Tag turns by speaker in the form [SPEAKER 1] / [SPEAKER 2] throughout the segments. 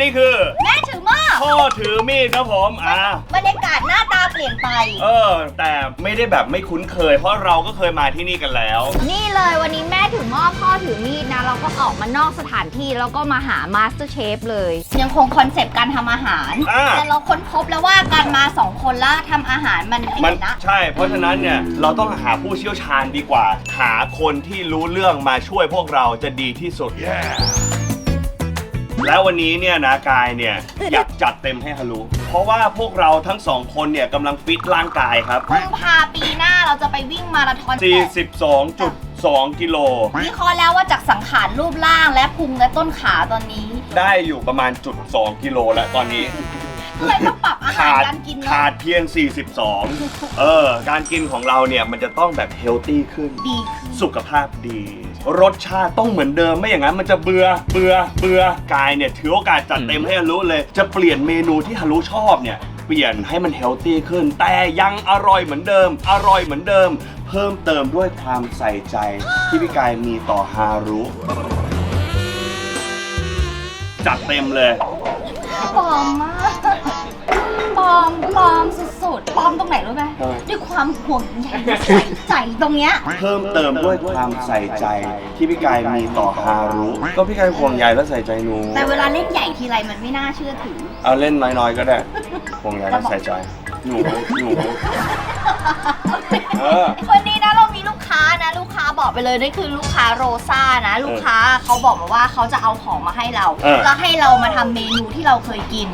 [SPEAKER 1] วัสดีครับนี่คือ
[SPEAKER 2] แม่ถือหม้อ
[SPEAKER 1] พ่อถือมีดครับผมอ่า
[SPEAKER 2] บรรยากาศหน้าตาเปลี่ยนไป
[SPEAKER 1] เออ แต่ไม่ได้แบบไม่คุ้นเคย เพราะเราก็เคยมาที่นี่กันแล้ว
[SPEAKER 3] นี่เลยวันนี้แม่ถือหม้อพ่อถือมีดนะ เราก็ออกมานอกสถานที่แล้วก็มาหามาสเตอร์เชฟเลย
[SPEAKER 2] ยังคงคอนเซปต์การทำอาหาร
[SPEAKER 1] อ่า
[SPEAKER 2] แต่เราค้นพบแล้วว่าการมาสองคนแล้วทำอาหารมันไอ้
[SPEAKER 1] มัน
[SPEAKER 2] นี่นะ
[SPEAKER 1] ใช่ เพราะฉะนั้นเนี่ยเราต้องหาผู้เชี่ยวชาญดีกว่า หาคนที่รู้เรื่องมาช่วยพวกเราจะดีที่สุด แล้ววันนี้เนี่ยนะกายเนี่ยอยากจัดเต็มให้ฮารุเพราะว่าพวกเราทั้งสองคนเนี่ยกำลังฟิตร่างกายครับ
[SPEAKER 2] กุมภาปีหน้าเราจะไปวิ่งมาราธอน
[SPEAKER 1] 42.2 กิโล
[SPEAKER 2] วิเคราะห์แล้วว่าจากสังขารรูปร่างและพุงและต้นขาตอนนี้
[SPEAKER 1] ได้อยู่ประมาณจุด2กิโลแล้วตอนนี้
[SPEAKER 2] ก็เลยต้องปรับอาหาร
[SPEAKER 1] ขาด
[SPEAKER 2] การกินเนาะ
[SPEAKER 1] ขาดเพียง 42 เออ การกินของเราเนี่ยมันจะต้องแบบเฮลตี้ขึ้น
[SPEAKER 2] ดี
[SPEAKER 1] สุขภาพดี รสชาติต้องเหมือนเดิมไม่อย่างนั้นมันจะเบื่อเบื่อเบื่อกายเนี่ยถือโอกาสจัดเต็มให้ฮารุเลย จะเปลี่ยนเมนูที่ฮารุชอบเนี่ยเปลี่ยนให้มันเฮลตี้ขึ้น แต่ยังอร่อยเหมือนเดิม อร่อยเหมือนเดิม เพิ่มเติมด้วยความใส่ใจที่พี่กายมีต่อฮารุจัดเต็มเลย
[SPEAKER 2] ปลอมมาก ปลอมปลอมสุดๆปลอมตรงไหนรู้ไหม
[SPEAKER 1] ทำไม
[SPEAKER 2] ด้วยความห่วงใยใส่ใจตรงเนี้ย
[SPEAKER 1] เพิ่มเติมด้วยความใส่ใจที่พี่กายมีต่อฮารุ ก็พี่กายห่วงใยและใส่ใจหนู
[SPEAKER 2] แต่เวลาเล่นใหญ่ทีไรมันไม่น่าเชื่อถือ
[SPEAKER 1] เอาเล่นน้อยๆก็ได้ห่วงใยและใส่ใจหนูหนู เออ
[SPEAKER 2] วันนี้นะเรามีลูกค้านะ ลูกค้าบอกไปเลยนี่คือลูกค้าโรซ่านะ ลูกค้าเขาบอกมาว่าเขาจะเอาของมาให้เรา
[SPEAKER 1] เออ
[SPEAKER 2] แล้วให้เรามาทำเมนูที่เราเคยกิน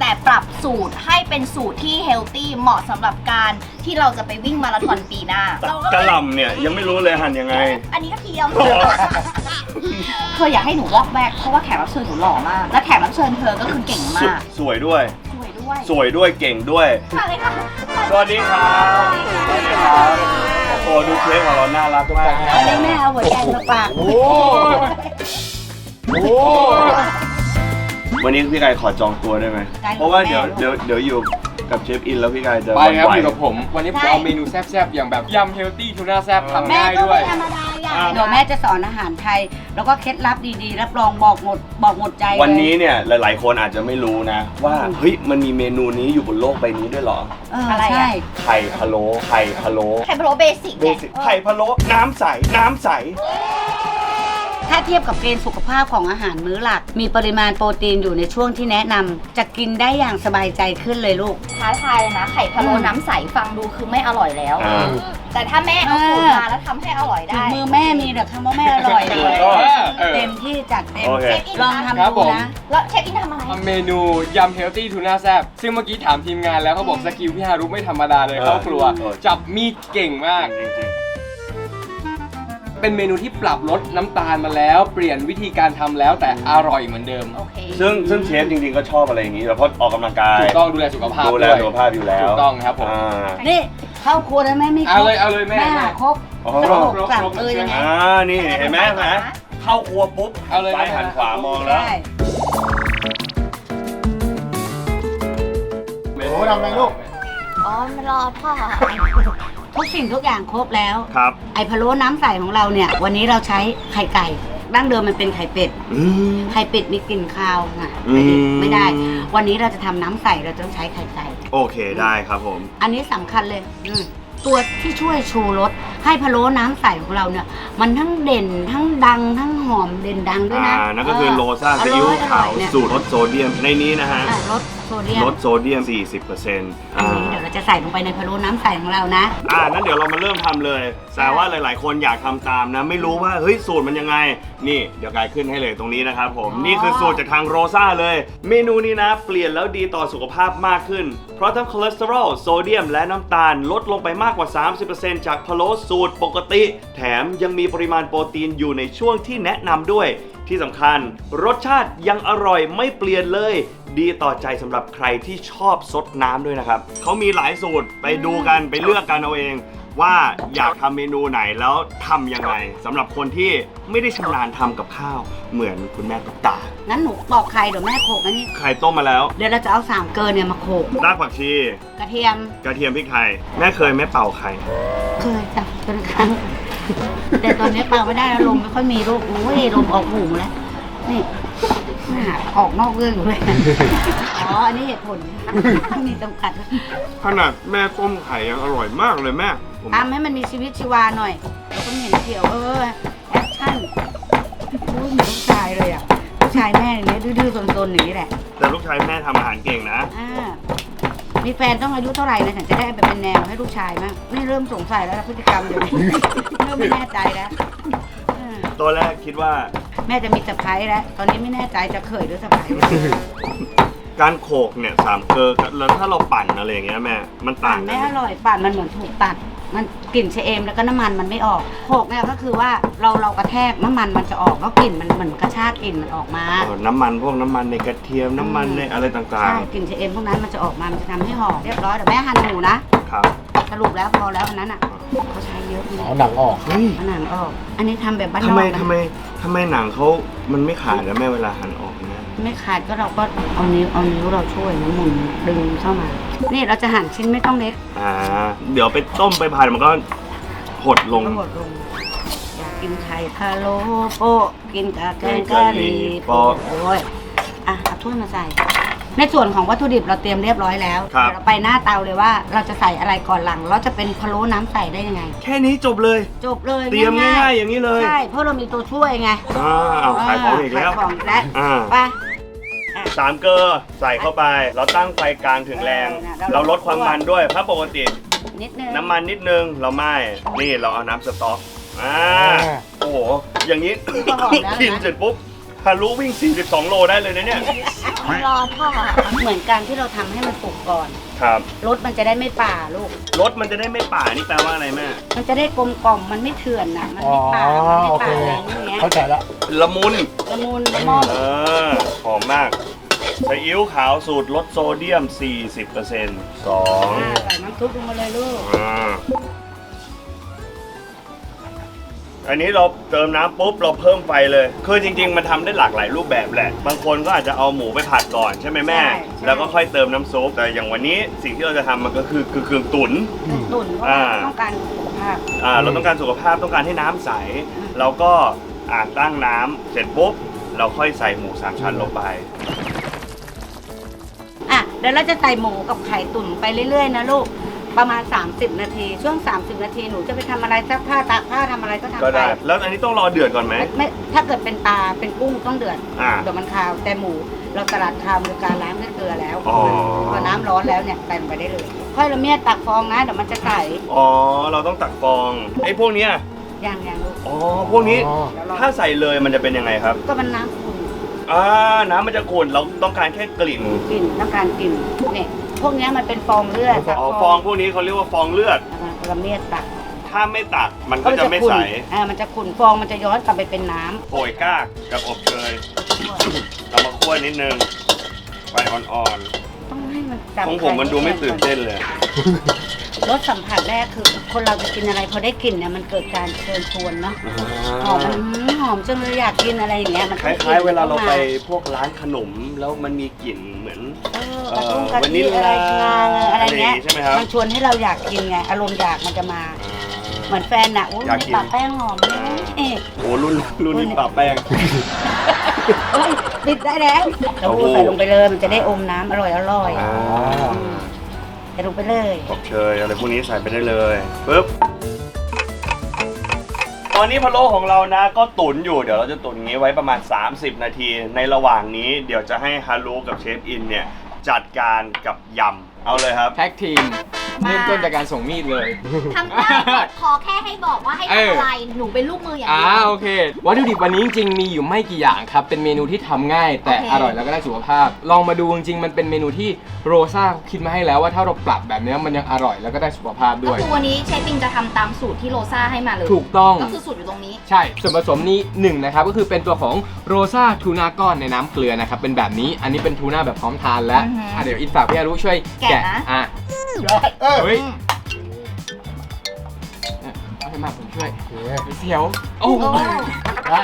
[SPEAKER 2] แต่ปรับสูตรให้เป็นสูตรที่เฮลตี้เหมาะสำหรับการที่เราจะไปวิ่งมาราธอนปีหน้าเราก็
[SPEAKER 1] กระ
[SPEAKER 2] เลย
[SPEAKER 1] หล่ำเนี่ยยังไม่รู้เลยหั่นยังไง
[SPEAKER 2] อันนี้ก็เทียม
[SPEAKER 1] อ๋อ
[SPEAKER 2] เธออยากให้หนูวอกแวกเพราะว่าแขกรับเชิญหนูหล่อมาก และแขกรับเชิญเธอก็คือเก่ง
[SPEAKER 1] สว
[SPEAKER 2] มายก
[SPEAKER 1] สวยด้วย
[SPEAKER 2] สวยด้วย
[SPEAKER 1] สวยด้วยเก่งด้วย
[SPEAKER 2] มาเลยค่ะ
[SPEAKER 1] สวัสดีครับสวัสดีครับโอ้โหดูเชฟของเราน่ารักมาก
[SPEAKER 2] วันนี้แม่เอาหัวใจมาฝาก
[SPEAKER 1] โอ้โห วันนี้พี่กายขอจองตัวได้ไหมเพราะว่าเดี๋ยวเดี๋ยวเดี๋ยวอยู่กับเชฟอินแล้วพี่กายจะ
[SPEAKER 4] ไปครับ
[SPEAKER 1] หวั่น
[SPEAKER 4] อยู่
[SPEAKER 1] ไหว
[SPEAKER 4] กับผม วันนี้ผมเอาเมนูแซ่บๆ อย่างแบบยำเฮลตี้ทูน่าแซ่บทำ
[SPEAKER 2] แม่
[SPEAKER 4] ง่าย
[SPEAKER 2] ก็
[SPEAKER 4] ด้วย
[SPEAKER 2] ไม่ธรรมดาอย่าง
[SPEAKER 1] อะ
[SPEAKER 5] เดี๋ยวแม่จะสอนอาหารไทย แล้วก็เคล็ดลับดีๆ รับรองบอกหมดบอกหมดใจเลย
[SPEAKER 1] วันนี้เนี่ยหลาย ๆ คนอาจจะไม่รู้นะ ว่าเฮ้ยมันมีเมนูนี้อยู่บนโลกใบนี้ด้วยเหรอ
[SPEAKER 5] เออ
[SPEAKER 2] อะไรอะ
[SPEAKER 5] ใช่
[SPEAKER 1] ไข่พะโล้ไข่พะโล้
[SPEAKER 2] ไข่พะโล้เบสิก
[SPEAKER 1] เบสิกไข่พะโล้น้ำใส น้ำใส
[SPEAKER 5] ถ้าเทียบกับเกณฑ์สุขภาพของอาหารมื้อหลัก มีปริมาณโปรตีนอยู่ในช่วงที่แนะนำจะกินได้อย่างสบายใจขึ้นเลยลูก
[SPEAKER 2] ท้าทายเลยนะ ไข่พะโล้
[SPEAKER 5] อืม
[SPEAKER 2] น้ำใสฟังดูคือไม่อร่อยแล้ว
[SPEAKER 1] อ่า
[SPEAKER 2] แต่ถ้าแม่เอาสูตรมาแล้วทำให้อร่อย
[SPEAKER 5] ถึ
[SPEAKER 2] ได้
[SPEAKER 5] งมือแม่มีแต่คำว่าแม่อร่อยเลย
[SPEAKER 1] เออ
[SPEAKER 4] เออ
[SPEAKER 5] เต็มที่จัดเต็ม
[SPEAKER 1] โอเค
[SPEAKER 5] ลอง
[SPEAKER 4] ครั
[SPEAKER 5] ทำ
[SPEAKER 4] บ
[SPEAKER 5] ดู
[SPEAKER 4] ผม
[SPEAKER 5] นะ
[SPEAKER 2] แล้วเชฟอินทำอะไร
[SPEAKER 4] ทำเมนูยำเฮลตี้ทูน่าแซ่บซึ่งเมื่อกี้ถามทีมงานแล้วเขาบอกสกิลพี่ฮารุไม่ธรรมดาเลย
[SPEAKER 1] เออ
[SPEAKER 4] เข้าครัว
[SPEAKER 1] เออ
[SPEAKER 4] จับมีดเก่งมาก
[SPEAKER 1] จริง
[SPEAKER 4] เป็นเมนูที่ปรับลดน้ำตาลมาแล้ว เปลี่ยนวิธีการทำแล้วแต่อร่อยเหมือนเดิม
[SPEAKER 2] โอเค
[SPEAKER 1] ๆซึ่งซึ่งเชฟจริงๆก็ชอบอะไรอย่างนี้เพราะออกกำลังกาย
[SPEAKER 4] ถูกต้องดูแลสุขภาพ
[SPEAKER 1] ดูแล
[SPEAKER 4] ด้วย
[SPEAKER 1] สุขภาพอยู่แล้ว
[SPEAKER 4] ถูกต้องครับผม
[SPEAKER 1] อ่า
[SPEAKER 5] นี่เข้าครัวแล้วแม่ไม่คร
[SPEAKER 4] เอา
[SPEAKER 5] บ
[SPEAKER 4] เลยเอาเลยแม่
[SPEAKER 5] แม่
[SPEAKER 4] แม่
[SPEAKER 5] หาครบ
[SPEAKER 1] อ๋อ
[SPEAKER 5] กระโดดสั่งเออยังไง
[SPEAKER 1] อ่านี่เห็นไหมเห็นไหมเข้าครัวปุ๊บ
[SPEAKER 4] เอาเลย
[SPEAKER 1] ซ้ายหันขวามองแล้ว
[SPEAKER 5] ใช่
[SPEAKER 4] โอ้ทำอะไรลูก
[SPEAKER 2] อ๋อไม่รอพ่อ
[SPEAKER 5] ทุกสิ่งทุกอย่างครบแล้ว
[SPEAKER 1] ครับ
[SPEAKER 5] ไอ้พะโล้น้ำใสของเราเนี่ย วันนี้เราใช้ไข่ไก่ดั้งเดิมมันเป็นไข่เป็ด
[SPEAKER 1] อืม
[SPEAKER 5] ไข่เป็ดมีกลิ่นคาวนะ
[SPEAKER 1] อืม
[SPEAKER 5] ไม่ได้ วันนี้เราจะทำน้ำใสเราต้องใช้ไข่ไก่
[SPEAKER 1] โอเคได้ครับผม
[SPEAKER 5] อันนี้สำคัญเลยอืมตัวที่ช่วยชูรสให้พะโล้น้ำใสของเราเนี่ย มันทั้งเด่นทั้งดังทั้งหอมเด่นดังด้วย
[SPEAKER 1] อ่า
[SPEAKER 5] นะ
[SPEAKER 1] นั่นก็คือโลซ่า
[SPEAKER 5] เซี
[SPEAKER 1] อิ๊ว
[SPEAKER 5] ร่ย
[SPEAKER 1] ขาว
[SPEAKER 5] อร่อยเนี่ย
[SPEAKER 1] สูตรลดโซเดียมในนี้นะฮะ
[SPEAKER 5] อะลดโซเดียม
[SPEAKER 1] ลดโซเดียม 40%
[SPEAKER 5] อัน
[SPEAKER 1] อ่า
[SPEAKER 5] นี้เดี๋ยวเรา จะใส่ลงไปในพะโล้น้ำใสของเรานะ
[SPEAKER 1] อ่านั้นเดี๋ยวเรามาเริ่มทำเลย แต่ว่าหลาย ๆ คนอยากทำตามนะ ไม่รู้ว่าเฮ้ยสูตรมันยังไง นี่เดี๋ยวกายขึ้นให้เลยตรงนี้นะครับผม
[SPEAKER 5] อ๋อ
[SPEAKER 1] นี่คือสูตรจากทางโรซ่าเลย เมนูนี้นะ เปลี่ยนแล้วดีต่อสุขภาพมากขึ้น เพราะทั้งคอเลสเตอรอล โซเดียม และน้ำตาลลดลงไปมากกว่า 30%จากพะโล้สูตรปกติ แถมยังมีปริมาณโปรตีนอยู่ในช่วงที่แนะนำด้วย ที่สำคัญรสชาติยังอร่อยไม่เปลี่ยนเลย ดีต่อใจสำหรับใครที่ชอบซดน้ำด้วยนะครับเขามีหลายสูตรไปดูกันไปเลือกกันเอาเองว่าอยากทำเมนูไหนแล้วทำยังไงสำหรับคนที่ไม่ได้ชำนาญทำกับข้าว เหมือนคุณแม่ตุ๊กตา
[SPEAKER 5] งั้นหนูปอกไข่เดี๋ยวแม่โขลกอันนี้
[SPEAKER 1] ไข่ต้มมาแล้ว
[SPEAKER 5] เดี๋ยวเราจะเอาสามเกลือเนี่ยมาโขลก
[SPEAKER 1] รากผักชี
[SPEAKER 5] กระเทียม
[SPEAKER 1] กระเทียมพริกไทยแม่เคยแม่เป่าไข่
[SPEAKER 5] เคยจับเป็นครั้ง แต่ตอนนี้เป่าไม่ได้แล้วลมไม่ค่อยมีลูกโอ้ยลมออกหูแล้วนี่หาออกนอกเรื่องอยู่เลยอ๋ออันนี้เหตุผลมีจำกัด
[SPEAKER 1] ขนาดแม่ต้มไข่ยังอร่อยมากเลยแม่ผม
[SPEAKER 5] ทำให้มันมีชีวิตชีวาหน่อยแล้วก็ไม่เห็นเขียวเออแอคชั่นรู้เหมือนลูกชายเลยอะลูกชายแม่เนี่ยดื้อๆซนๆอย่างนี้แหละ
[SPEAKER 1] แต่ลูกชายแม่ทำอาหารเก่งนะ
[SPEAKER 5] อ่า มีแฟนต้องอายุเท่าไหร่นะถึงจะได้แบบเป็นแนวให้ลูกชายมั้งนี่เริ่มสงสัยแล้วนะพฤติกรรมเดี๋ยวนี้ เริ่มไม่แน่ใจแล้วอ่า
[SPEAKER 1] ตัวแรกคิดว่า
[SPEAKER 5] แม่จะมีสะพ้ายแล้ว ตอนนี้ไม่แน่ใจจะเขยหรือสะพ้าย
[SPEAKER 1] การโขกเนี่ยสามเกลอกับแล้วถ้าเราปั่นอะไรอย่างเงี้ยแม่ มันต่า
[SPEAKER 5] ปั่
[SPEAKER 1] ง
[SPEAKER 5] น
[SPEAKER 1] กั
[SPEAKER 5] ไม่
[SPEAKER 1] นไหม
[SPEAKER 5] อร่อยปั่นมันเหมือนถูกตัด มันกลิ่นชะเอมแล้วก็น้ำมันมันไม่ออกโขกเนี่ยก็คือว่าเราเรากระแทกน้ำมันมันจะออกแล้วกลิ่นมันเหมือนกระชากกลิ่นมันออกมา
[SPEAKER 1] เออน้ำมันพวกน้ำมันในกระเทียมน้ำมันในอะไรต่าง
[SPEAKER 5] ใช่กลิ่นชะเอมพวกนั้นมันจะออกมา มันจะทำให้หอมเรียบร้อยแต่แม่หั่นหมูนะ
[SPEAKER 1] ๆ ครับ
[SPEAKER 5] สรุปแล้วพอแล้วอันนั้นอะเขาใช้เยอะจริง
[SPEAKER 4] เอาหนังออก
[SPEAKER 1] เฮ้ย
[SPEAKER 5] เอาหนังออก อันนี้ทำแบบบ้านน
[SPEAKER 1] ทำ
[SPEAKER 5] อก
[SPEAKER 1] ไม
[SPEAKER 5] นะ
[SPEAKER 1] ทำไมทำไมหนังเขามันไม่ขาดแล้วแม่เวลาหั่นออกเนี่ย
[SPEAKER 5] ไม่ขาดก็เราก็เอานิ้วเอานิ้วเราช่วยนะหมุนดึงเข้ามา นี่เราจะหั่นชิ้นไม่ต้องเล็ก
[SPEAKER 1] อ่า เดี๋ยวไปต้มไปผัดมันก็หดลง
[SPEAKER 5] ก็หมดลง อยากกินไข่พะโล้โปะกินกะแกงกะหรี่โปะโอ้ยอะเอาถ้วยมาใส่ ในส่วนของวัตถุดิบเราเตรียมเรียบร้อยแล้ว
[SPEAKER 1] ครับ
[SPEAKER 5] เดี๋ยวเราไปหน้าเตาเลยว่าเราจะใส่อะไรก่อนหลัง เราจะเป็นพะโล้น้ำใสได้ยังไง
[SPEAKER 1] แค่นี้จบเลย
[SPEAKER 5] จบเลย
[SPEAKER 1] เตรียมง่ายๆอย่างนี้เลย
[SPEAKER 5] ใช่เพราะเรามีตัวช่วยไง
[SPEAKER 1] อ่าเอาขายของอีกแล้ว
[SPEAKER 5] ขายของอีกแล้ว
[SPEAKER 1] อ่า
[SPEAKER 5] ไป
[SPEAKER 1] สามเกลอใส่เข้าไป เราตั้งไฟกลางถึงแรง เราลดความมันด้วยเพราะปกติ
[SPEAKER 5] นิดนึง
[SPEAKER 1] น้ำมันนิดนึงเราไม่นี่เราเอาน้ำสต๊อกอ่า
[SPEAKER 4] อ่า
[SPEAKER 1] โอ้โหอย่างนี้กินเสร็จปุ๊บฮารุวิ่ง 42 โลได้เลยนะเนี่ย
[SPEAKER 2] รอพ่อ
[SPEAKER 5] เหมือนกันที่เราทำให้มันสุกก่อน
[SPEAKER 1] ครับ
[SPEAKER 5] รสมันจะได้ไม่ป่าลูก
[SPEAKER 1] รสมันจะได้ไม่ป่านี่แปลว่าอะไรแม่
[SPEAKER 5] มันจะได้กลมกล่อมมันไม่เถื่อนน่ะมัน
[SPEAKER 4] อ๋อ
[SPEAKER 5] ไม่ป่ามันไม่
[SPEAKER 4] โอเค
[SPEAKER 5] ป่าแรงอย่างเงี้ย
[SPEAKER 4] เข้าใจแล้ว
[SPEAKER 1] ละมุน
[SPEAKER 5] ละมุนละม่อม
[SPEAKER 1] เออหอมมาก ซีอิ๊วขาวสูตรลดโซเดียม 40% 2
[SPEAKER 5] อ่าใส่น้ำซุปลงมาเลยลูก
[SPEAKER 1] อ่าอันนี้เราเติมน้ำปุ๊บเราเพิ่มไฟเลย คือจริง ๆ มันทำได้หลากหลายรูปแบบแหละ บางคนก็อาจจะเอาหมูไปผัดก่อนใช่ไหมแม่แล้วก็ค่อยเติมน้ำซุป แต่อย่างวันนี้สิ่งที่เราจะทำมันก็คือคือเครื่องตุ๋น
[SPEAKER 5] ตุ๋นเพราะ
[SPEAKER 1] อ่า
[SPEAKER 5] ว่า ต้องการสุขภาพ
[SPEAKER 1] อ่าเราต้องการสุขภาพต้องการให้น้ำใสเราก็อ่าตั้งน้ำเสร็จปุ๊บ เราค่อยใส่หมูสามชั้นลงไป
[SPEAKER 5] อะเดี๋ยวเราจะใส่หมูกับไข่ตุ๋นไปเรื่อยๆนะลูก ประมาณ 30 นาที ช่วง 30 นาทีหนูจะไปทำอะไรซักผ้าตากผ้าทำอะไรก็ทำ
[SPEAKER 1] ก็
[SPEAKER 5] ไป
[SPEAKER 1] ได้ แล้วอันนี้ต้องรอเดือดก่อนไหม
[SPEAKER 5] ไม่ไม่ถ้าเกิดเป็นปลาเป็นกุ้งต้องเดือด
[SPEAKER 1] อ่า
[SPEAKER 5] เดี๋ยวมันคาวแต่หมูเราสลัดคาวโดยการล้างด้วยเกลือแล้ว
[SPEAKER 1] อ๋อ
[SPEAKER 5] พอน้ำร้อนแล้วเนี่ยใส่ลงไปได้เลยค่อยละเมียดตักฟองนะเดี๋ยวมันจะใส
[SPEAKER 1] อ๋อ เราต้องตักฟองไอ้พวกเนี้ย
[SPEAKER 5] อย่างอย่างลูก
[SPEAKER 1] อ๋อ พวกนี้
[SPEAKER 4] อ๋อ
[SPEAKER 5] เดี๋ยวรอ
[SPEAKER 1] ถ้าใส่เลยมันจะเป็นยังไงครับ
[SPEAKER 5] ก็มันน้ำขุ่น
[SPEAKER 1] อ่าน้ำมันจะขุ่นเราต้องการแค่กลิ่น
[SPEAKER 5] กลิ่นต้องการกลิ่นเนี่ยพวกเนี้ยมันเป็นฟองเลือด
[SPEAKER 1] อ๋อฟองพวกนี้เขาเรียกว่าฟองเลือด
[SPEAKER 5] แล้วละเมียดตัก
[SPEAKER 1] ถ้าไม่ตักมันก็จะไม่ใส
[SPEAKER 5] ขุ่นอ่ามันจะขุ่นฟองมันจะย้อนกลับไปเป็นน้ำ
[SPEAKER 1] โปรยกากกับอบเชยเอามาคั่วนิดนึงไฟอ่อน
[SPEAKER 5] ต้องให้มันจับ
[SPEAKER 1] ๆของผมมันดูไม่ตื่นเต้นเลย
[SPEAKER 5] รสสัมผัสแรกคือ คนเราจะกินอะไรพอได้กลิ่นเนี่ยมันเกิดการเชิญชวนเนาะหอมมันหืมหอมจังเลยอยากกินอะไรอย่างเงี้ยมัน
[SPEAKER 1] ค
[SPEAKER 5] ต้องกิน
[SPEAKER 1] ล้ายๆ เวลาเรา
[SPEAKER 5] ต้องม
[SPEAKER 1] ไปพวกร้านขนมแล้วมันมีกลิ่นเหมือน
[SPEAKER 5] เออ
[SPEAKER 1] เอ่
[SPEAKER 5] กระ
[SPEAKER 1] อ
[SPEAKER 5] ตุ้งกะ
[SPEAKER 1] วานิ
[SPEAKER 5] ทิ
[SPEAKER 1] ลลา
[SPEAKER 5] อะไรงาเอออะไรเงี้ย
[SPEAKER 1] อะไรอย่างงี้ใช่ไหมครับ
[SPEAKER 5] มันชวนให้เราอยากกินไงอารมณ์อยากมันจะมาเหมือนแฟนน่ะอุ้ย
[SPEAKER 1] อยากกิน
[SPEAKER 5] ปากแป้งหอมเลยเอ๊ะ
[SPEAKER 1] โอ้รุ่นรุ่นนี้ปะแป้ง
[SPEAKER 5] เฮ้ยปิดได้แล้วเต้าหู้ใส่ลงไปเลยมันจะได้อมน้ำอร่อยอร่อย
[SPEAKER 1] อ่า
[SPEAKER 5] ใส่ลงไปเลย
[SPEAKER 1] อบเชยอะไรพวกนี้ใส่ไปได้เลยปึ๊บตอนนี้พะโล้ของเรานะก็ตุ๋นอยู่เดี๋ยวเราจะตุ๋นงี้ไว้ประมาณ 30 นาที ในระหว่างนี้เดี๋ยวจะให้ฮารุกับเชฟอินเนี่ยจัดการกับยำ เอาเลยครับ
[SPEAKER 4] แท็กทีมเริ่มต้นจากการส่งมีดเลย
[SPEAKER 2] ทำได้หมดขอแค่ให้บอกว่าให้
[SPEAKER 4] เออ
[SPEAKER 2] ทำอะไร หนูเป็นลูกมืออย่าง
[SPEAKER 4] อ่า
[SPEAKER 2] เดียว
[SPEAKER 4] โอเค วัตถุดิบวันนี้จริงๆมีอยู่ไม่กี่อย่างครับ เป็นเมนูที่ทำง่าย แต่
[SPEAKER 2] โอเค
[SPEAKER 4] อร่อยแล้วก็ได้สุขภาพ ลองมาดูจริงๆมันเป็นเมนูที่โรซ่าคิดมาให้แล้วว่าถ้าเราปรับแบบเนี้ยมันยังอร่อยแล้วก็ได้สุขภาพ
[SPEAKER 2] ก็
[SPEAKER 4] ด้วย
[SPEAKER 2] คือวันนี้เชฟปิงจะทำตามสูตรที่โรซ่าให้มาเลย
[SPEAKER 4] ถูกต้อง
[SPEAKER 2] ก็คือสูตรอยู่ตรงนี้
[SPEAKER 4] ใช่ ส่วนผสมนี้หนึ่งนะครับ ก็คือเป็นตัวของโรซ่าทูน่าก้อนในน้ำเกลือนะครับ เป็นแบบนี้ อันนี้เป็นทูน่าแบบพร้อมทานแล้ว
[SPEAKER 2] อือฮึ
[SPEAKER 4] อะเดี๋ยวอินฝากพี่อารุช่วย
[SPEAKER 2] แกะนะ
[SPEAKER 4] อะเฮ้ย
[SPEAKER 2] อืม
[SPEAKER 4] เอาให้มาผมช่วยเสียว โอ้
[SPEAKER 2] โอ้
[SPEAKER 4] ได้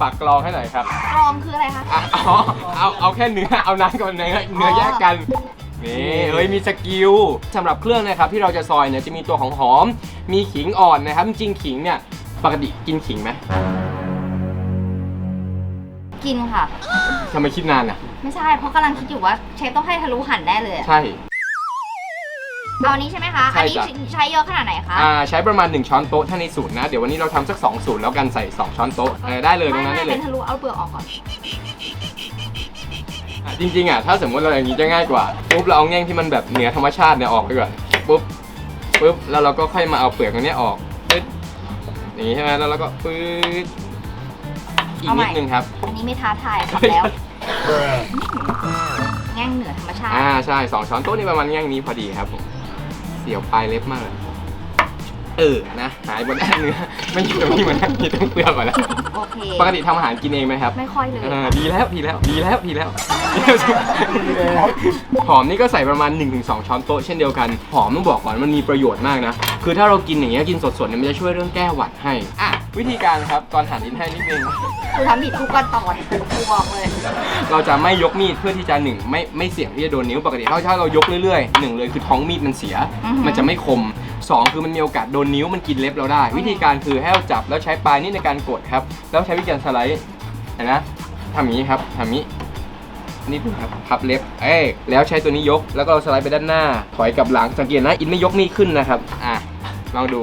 [SPEAKER 4] ฝากกรองให้หน่อยครับ
[SPEAKER 2] กรองคืออะไรคะ
[SPEAKER 4] อะอ๋อเอาเอาแค่เนื้อเอาน้ำกับเนื้อเนื้อแยกกัน นี่เฮ้ยมีสกิลสำหรับเครื่องนะครับที่เราจะซอยเนี่ยจะมีตัวของหอม มีขิงอ่อนนะครับ จริงๆขิงเนี่ยปกติกินขิงไหม
[SPEAKER 2] กินค่ะ
[SPEAKER 4] ทำไมคิดนานอะ
[SPEAKER 2] ไม่ใช่เพราะกำลังคิดอยู่ว่าเชฟต้องให้ทะลุหั่นแน่เลยอะ
[SPEAKER 4] ใช่
[SPEAKER 2] เอาอันนี้ใช่ไหมคะ
[SPEAKER 4] ใช่
[SPEAKER 2] อันนี้
[SPEAKER 4] จ้ะ
[SPEAKER 2] ใช้เยอะขนาดไหนคะ
[SPEAKER 4] อ่าใช้ประมาณ 1 ช้อนโต๊ะถ้าในสูตรนะ เดี๋ยววันนี้เราทำสัก2สูตรแล้วกันใส่ 2 ช้อนโต๊ะเออได้เลยตร
[SPEAKER 2] ไม่
[SPEAKER 4] งนั้น
[SPEAKER 2] ไม่
[SPEAKER 4] ได้เล
[SPEAKER 2] เป็
[SPEAKER 4] ย
[SPEAKER 2] นทะลุเอาเปลือกออกก่อน
[SPEAKER 4] อะจริงๆอะถ้าสมมติเราอย่างนี้จะง่ายกว่าปุ๊บเราเอาแง่งที่มันแบบเหนือธรรมชาติเนี่ยออกไปก่อนปุ๊บปุ๊บแล้วเราก็ค่อยมาเอาเปลือกตรงเนี้ยออกปึ๊ดอย่างนี้ใช่ไหมแล้วเราก็ปึ๊ดอีก
[SPEAKER 2] เอาใหม่
[SPEAKER 4] นิดนึงครับ
[SPEAKER 2] อันนี้ไม่ท้าทายครับแล้ว แง่งเหนือธรรมชาติ
[SPEAKER 4] อ่าใช่สองช้อนโต๊ะนี่ประมาณแง่งนี้พอดีครับผมเสียวปลายเล็บมากเลย เออนะหายหมดแล้วเนื้อไม่อยู่ตรงนี้เหมือนกันมีทั้งเปลือกหมดแล้ว
[SPEAKER 2] โอเค
[SPEAKER 4] ปกติทำอาหารกินเองไหมครับ
[SPEAKER 2] ไม่ค่อยเลย
[SPEAKER 4] เออดีแล้วดีแล้วดีแล้วดีแล้วหอมนี่ก็ใส่ประมาณ 1-2 ช้อนโต๊ะเช่นเดียวกัน หอมต้องบอกก่อนมันมีประโยชน์มากนะ คือถ้าเรากินอย่างเงี้ยกินสดๆเนี่ยมันจะช่วยเรื่องแก้หวัดให้อะวิธีการครับตอนหั่นลิ้นให้นิดนึง
[SPEAKER 2] คือทำผิดทุกขั้นตอนกูบอกเลย
[SPEAKER 4] เราจะไม่ยกมีดเพื่อที่จะหนึ่งไม่ไม่เสี่ยงที่จะโดนนิ้วปกติถ้าถ้าเรายกเรื่อยๆหนึ่งเลยคือท้องมีดมันเสีย
[SPEAKER 2] อือฮึ
[SPEAKER 4] มันจะไม่คม สองคือมันมีโอกาสโดนนิ้วมันกินเล็บเราได้ วิธีการคือให้เราจับแล้วใช้ปลายนี่ในการกดครับ แล้วใช้วิธีการสไลด์เห็นนะทำอย่างนี้ครับทำอย่างนี้นิดนึงครับพับเล็บ เอ้ยแล้วใช้ตัวนี้ยก แล้วก็เราสไลด์ไปด้านหน้า ถอยกลับหลัง สังเกตนะ อินไม่ยกมีดขึ้นนะครับ อะ ลองดู